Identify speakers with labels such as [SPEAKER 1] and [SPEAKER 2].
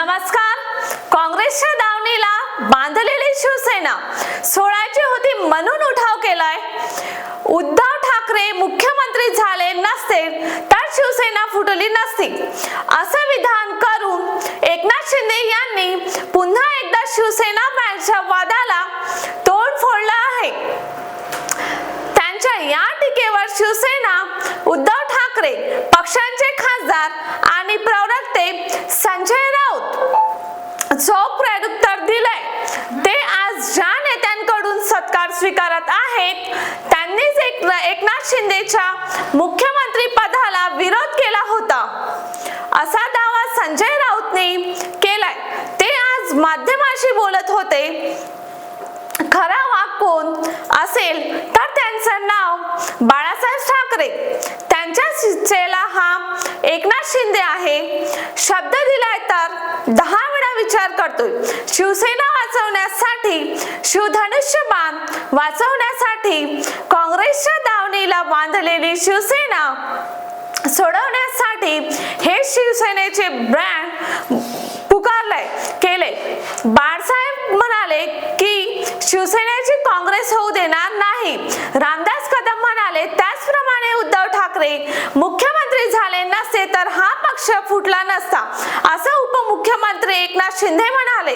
[SPEAKER 1] नमस्कार. काँग्रेसच्या दावणीला बांधलेली शिवसेना सोडायची होती म्हणून उठाव केलाय. उद्धव ठाकरे मुख्यमंत्री झाले नसते तर शिवसेना फुटली नसती. असं विधान करून एकनाथ शिंदे यांनी पुन्हा एकदा शिवसेना बँडच्या वादाला तोंड फोडलं आहे. त्यांच्या या टीकेवर शिवसेना उद्धव ठाकरे पक्षांचे खासदार आणि प्रवक्ते संजय दिलंय. ते आज ज्या नेत्यांकडून सत्कार स्वीकारत आहेत त्यांनीच एक एकनाथ शिंदेच्या मुख्यमंत्री पदाला विरोध केला होता. असा दावा संजय राऊतने केलाय. ते आज माध्यमाशी बोलत होते. खरा वाक कोण असेल तर त्यांचं नाव बाळासाहेब ठाकरे. त्यांच्या शिक्षेला हा एकनाथ शिंदे आहे. शब्द दिलाय तर दहा विचार करतोय. शिवसेना वाचवण्यासाठी शिवधनुष्य बाण वाचवण्यासाठी काँग्रेसच्या दावणीला बांधलेली शिवसेना सोडवण्यासाठी हे शिवसेनेचे ब्रँड पुकारलंय केले बाळसाहेब म्हणाले की शिवसेनेची काँग्रेस होऊ देणार नाही. रामदास कदम म्हणाले त्याचप्रमाणे उद्धव ठाकरे मुख्यमंत्री झाले नसते तर हा पक्ष फुटला नसता. एकनाथ शिंदे म्हणाले